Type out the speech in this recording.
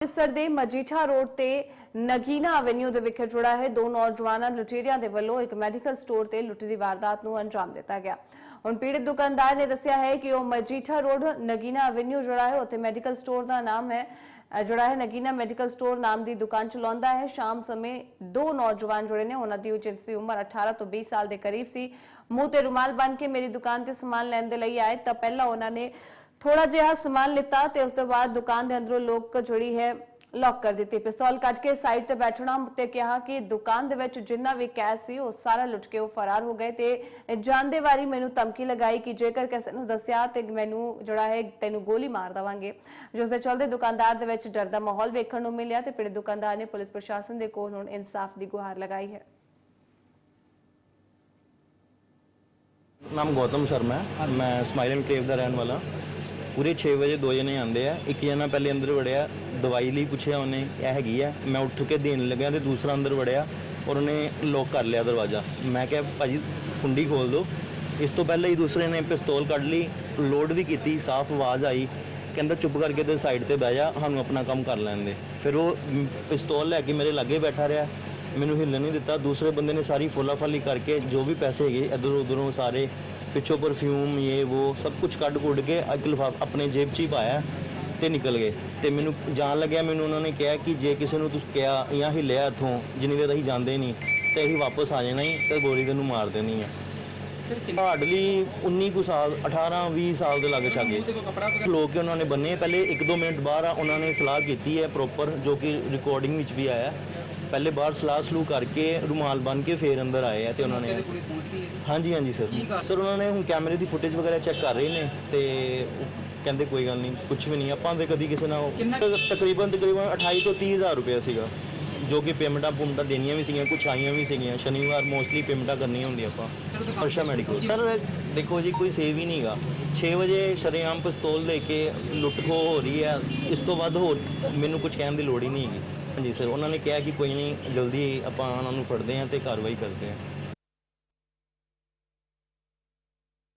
ਅੰਮ੍ਰਿਤਸਰ ਦੇ ਮਜੀਠਾ ਰੋਡ ਤੇ ਨਗੀਨਾ ਐਵੇਨਿਊ ਦੇ ਵਿਖੇ ਜੁੜਾ ਹੈ। ਦੋ ਨੌਜਵਾਨਾਂ ਲੁਟੇਰਿਆਂ ਦੇ ਵੱਲੋਂ ਇੱਕ ਮੈਡੀਕਲ ਸਟੋਰ ਤੇ ਲੁੱਟ ਦੀ ਵਾਰਦਾਤ ਨੂੰ ਅੰਜਾਮ ਦਿੱਤਾ ਗਿਆ। ਹੁਣ ਪੀੜਤ ਦੁਕਾਨਦਾਰ ਨੇ ਦੱਸਿਆ ਹੈ ਕਿ ਉਹ ਮਜੀਠਾ ਰੋਡ, ਨਗੀਨਾ ਐਵੇਨਿਊ ਜਿਹੜਾ ਹੈ। ਉੱਥੇ ਮੈਡੀਕਲ ਸਟੋਰ ਦਾ ਨਾਮ ਹੈ, ਅਹ ਹੈ। ਨਗੀਨਾ ਮੈਡੀਕਲ ਸਟੋਰ ਨਾਮ ਦੀ ਦੁਕਾਨ ਚਲਾਉਂਦਾ ਹੈ। ਸ਼ਾਮ ਸਮੇਂ ਦੋ ਨੌਜਵਾਨ ਜੁੜੇ ਨੇ। ਉਹਨਾਂ ਦੀ ਜਿਨਸ ਉਮਰ 18 ਤੋਂ 20 ਸਾਲ ਦੇ ਕਰੀਬ ਸੀ। ਮੂੰਹ ਤੇ ਰੁਮਾਲ ਬੰਨ੍ਹ ਕੇ ਮੇਰੀ ਦੁਕਾਨ ਤੇ ਸਮਾਨ ਲੈਣ ਦੇ ਲਈ ਆਏ ਤਾਂ ਪਹਿਲਾਂ ਉਹਨਾਂ ਨੇ ਥੋੜਾ ਜਿਹਾ ਸਮਾਨ ਲਿੱਤਾ ਤੇ ਉਸ ਤੋਂ ਬਾਅਦ ਦੁਕਾਨ ਦੇ ਅੰਦਰੋਂ ਲੋਕ ਜਿਹੜੀ ਹੈ ਲੌਕ ਕਰ ਦਿੱਤੀ। ਪਿਸਤੌਲ ਕੱਢ ਕੇ ਸਾਈਡ ਤੇ ਬੈਠਣਾ ਤੇ ਕਿਹਾ ਕਿ ਦੁਕਾਨ ਦੇ ਵਿੱਚ ਜਿੰਨਾ ਵੀ ਕੈਸ਼ ਸੀ ਉਹ ਸਾਰਾ ਲੁੱਟ ਕੇ ਉਹ ਫਰਾਰ ਹੋ ਗਏ ਤੇ ਜਾਂਦੇ ਵਾਰੀ ਮੈਨੂੰ ਧਮਕੀ ਲਗਾਈ ਕਿ ਜੇਕਰ ਕਿਸੇ ਨੂੰ ਦੱਸਿਆ ਤੇ ਮੈਨੂੰ ਜਿਹੜਾ ਹੈ ਤੈਨੂੰ ਗੋਲੀ ਮਾਰ ਦਵਾਂਗੇ। ਜਿਸ ਦੇ ਚਲਦੇ ਦੁਕਾਨਦਾਰ ਦੇ ਵਿੱਚ ਡਰ ਦਾ ਮਾਹੌਲ ਵੇਖਣ ਨੂੰ ਮਿਲਿਆ ਤੇ ਪੀੜਤ ਦੁਕਾਨਦਾਰ ਨੇ ਪੁਲਿਸ ਪ੍ਰਸ਼ਾਸਨ ਦੇ ਕੋਲ ਹੁਣ ਇਨਸਾਫ ਦੀ ਗੁਹਾਰ ਲਗਾਈ ਹੈ। ਨਾਮ ਗੌਤਮ ਸ਼ਰਮਾ ਹੈ। ਮੈਂ ਸਮਾਈਲ ਐਨਕਲੇਵ ਦਾ ਰਹਿਣ ਵਾਲਾ। ਪੂਰੇ 6 ਵਜੇ ਦੋ ਜਣੇ ਆਂਦੇ ਆ, ਇੱਕ ਜਣਾ ਪਹਿਲੇ ਅੰਦਰ ਵੜਿਆ, ਦਵਾਈ ਲਈ ਪੁੱਛਿਆ ਉਹਨੇ, ਇਹ ਹੈਗੀ ਆ, ਮੈਂ ਉੱਠ ਕੇ ਦੇਣ ਲੱਗਿਆ ਤੇ ਦੂਸਰਾ ਅੰਦਰ ਵੜਿਆ ਔਰ ਉਹਨੇ ਲੋਕ ਕਰ ਲਿਆ ਦਰਵਾਜ਼ਾ। ਮੈਂ ਕਿਹਾ, ਭਾਜੀ, ਕੁੰਡੀ ਖੋਲ ਦਿਓ। ਇਸ ਤੋਂ ਪਹਿਲਾਂ ਹੀ ਦੂਸਰੇ ਨੇ ਪਿਸਤੌਲ ਕੱਢ ਲਈ ਲੋਡ ਵੀ ਕੀਤੀ, ਸਾਫ਼ ਆਵਾਜ਼ ਆਈ, ਕਹਿੰਦਾ, ਚੁੱਪ ਕਰਕੇ ਤੇ ਸਾਈਡ ਤੇ ਬਹਿ ਜਾ, ਸਾਨੂੰ ਆਪਣਾ ਕੰਮ ਕਰ ਲੈਣ ਦੇ। ਫਿਰ ਉਹ ਪਿਸਤੌਲ ਲੈ ਕੇ ਮੇਰੇ ਲਾਗੇ ਬੈਠਾ ਰਿਹਾ। ਮੈਨੂੰ ਹਿੱਲਣ ਨਹੀਂ ਦਿੱਤਾ। ਦੂਸਰੇ ਬੰਦੇ ਨੇ ਸਾਰੀ ਫੋਲਾਫਾਲੀ ਕਰਕੇ ਜੋ ਵੀ ਪੈਸੇ ਹੈਗੇ ਇਧਰ ਉਧਰੋਂ ਸਾਰੇ ਪਿੱਛੋਂ ਪਰਫਿਊਮ ਇਹ ਉਹ ਸਭ ਕੁਝ ਕੱਢ ਕੁੱਢ ਕੇ ਇੱਕ ਲਿਫਾਫਾ ਆਪਣੇ ਜੇਬ 'ਚ ਹੀ ਪਾਇਆ ਤੇ ਨਿਕਲ ਗਏ। ਤੇ ਮੈਨੂੰ ਜਾਣ ਲੱਗਿਆ ਮੈਨੂੰ ਉਹਨਾਂ ਨੇ ਕਿਹਾ ਕਿ ਜੇ ਕਿਸੇ ਨੂੰ ਤੁਸੀਂ ਕਿਹਾ ਜਾਂ ਹਿੱਲਿਆ ਇੱਥੋਂ ਜਿੰਨੀ ਦੇਰ ਅਸੀਂ ਜਾਂਦੇ ਨਹੀਂ ਤੇ ਅਸੀਂ ਵਾਪਸ ਆ ਜਾਣਾ ਹੀ ਤੇ ਗੋਲੀ ਤੈਨੂੰ ਮਾਰ ਦੇਣੀ ਹੈ ਹਾਰਡਲੀ 19 ਕੁ ਸਾਲ 18 20 ਸਾਲ ਦੇ ਲਾਗੇ ਛਾਗੇ ਲੋਕ ਉਹਨਾਂ ਨੇ ਬੰਨੇ ਪਹਿਲੇ 1-2 ਮਿੰਟ ਬਾਅਦ ਆ ਉਹਨਾਂ ਨੇ ਸਲਾਹ ਕੀਤੀ ਹੈ ਪ੍ਰੋਪਰ ਜੋ ਕਿ ਰਿਕਾਰਡਿੰਗ ਵਿੱਚ ਵੀ ਆਇਆ। ਪਹਿਲੇ ਬਾਹਰ ਸਲਾਹ ਸਲੂ ਕਰਕੇ ਰੁਮਾਲ ਬੰਨ ਕੇ ਫੇਰ ਅੰਦਰ ਆਏ ਆ ਤੇ ਉਹਨਾਂ ਨੇ ਪੁਲਿਸ ਪਹੁੰਚੀ ਹੈ। ਹਾਂਜੀ ਹਾਂਜੀ ਸਰ। ਸਰ ਉਹਨਾਂ ਨੇ ਹੁਣ ਕੈਮਰੇ ਦੀ ਫੁਟੇਜ ਵਗੈਰਾ ਚੈੱਕ ਕਰ ਰਹੇ ਨੇ ਤੇ ਉਹ ਕਹਿੰਦੇ ਕੋਈ ਗੱਲ ਨਹੀਂ ਕੁਝ ਵੀ ਨਹੀਂ। ਆਪਾਂ ਤੇ ਕਦੀ ਕਿਸੇ ਨਾਲ ਕਿੰਨਾ- ਤਕਰੀਬਨ ਤਕਰੀਬਨ 28 ਤੋਂ 30 ਹਜ਼ਾਰ ਰੁਪਏ ਸੀਗਾ। ਜੋ ਕਿ ਪੇਮੈਂਟਾਂ ਪੁੰਮਟਾਂ ਦੇਣੀਆਂ ਵੀ ਸੀਗੀਆਂ ਕੁਝ ਆਈਆਂ ਵੀ ਸੀਗੀਆਂ। ਸ਼ਨੀਵਾਰ ਮੋਸਟਲੀ ਪੇਮੈਂਟਾਂ ਕਰਨੀਆਂ ਹੁੰਦੀਆਂ ਆਪਾਂ। ਹਰਸ਼ਾ ਮੈਡੀਕਲ ਸਰ ਦੇਖੋ ਜੀ ਕੋਈ ਸੇਵ ਹੀ ਨਹੀਂਗਾ। 6 ਵਜੇ ਸ਼ਰੇਆਮ ਪਿਸਤੌਲ ਲੈ ਕੇ ਲੁੱਟ ਖੋ ਹੋ ਰਹੀ ਹੈ। ਇਸ ਤੋਂ ਵੱਧ ਹੋਰ ਮੈਨੂੰ ਕੁਝ ਕਹਿਣ ਦੀ ਲੋੜ ਹੀ ਨਹੀਂ ਹੈਗੀ ਹਾਂਜੀ ਸਰ ਉਹਨਾਂ ਨੇ ਕਿਹਾ ਕਿ ਕੋਈ ਨਹੀਂ ਜਲਦੀ ਆਪਾਂ ਉਹਨਾਂ ਨੂੰ ਫੜਦੇ ਹਾਂ ਤੇ ਕਾਰਵਾਈ ਕਰਦੇ ਹਾਂ।